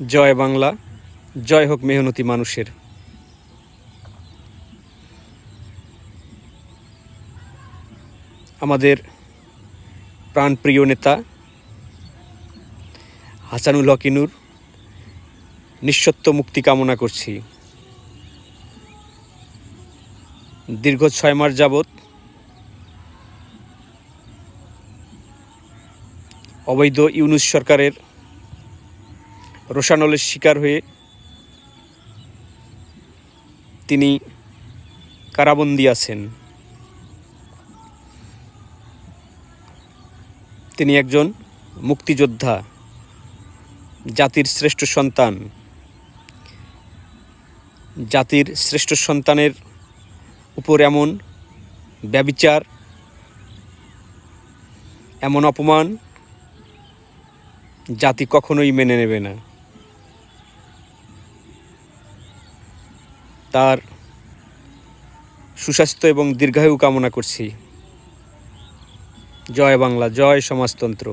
জয় বাংলা, জয় হোক মেহনতি মানুষের। আমাদের প্রাণপ্রিয় নেতা হাসানুল হকিনুর নিঃসত্ব মুক্তি কামনা করছি। দীর্ঘ ছয় মাস যাবৎ অবৈধ ইউনুস সরকারের রোশানলের শিকার হয়ে তিনি কারাবন্দী আছেন। তিনি একজন মুক্তিযোদ্ধা, জাতির শ্রেষ্ঠ সন্তান। জাতির শ্রেষ্ঠ সন্তানের উপর এমন ব্যবিচার, এমন অপমান জাতি কখনোই মেনে নেবে না। তার সুস্বাস্থ্য এবং দীর্ঘায়ু কামনা করছি। জয় বাংলা জয় সমাজতন্ত্র।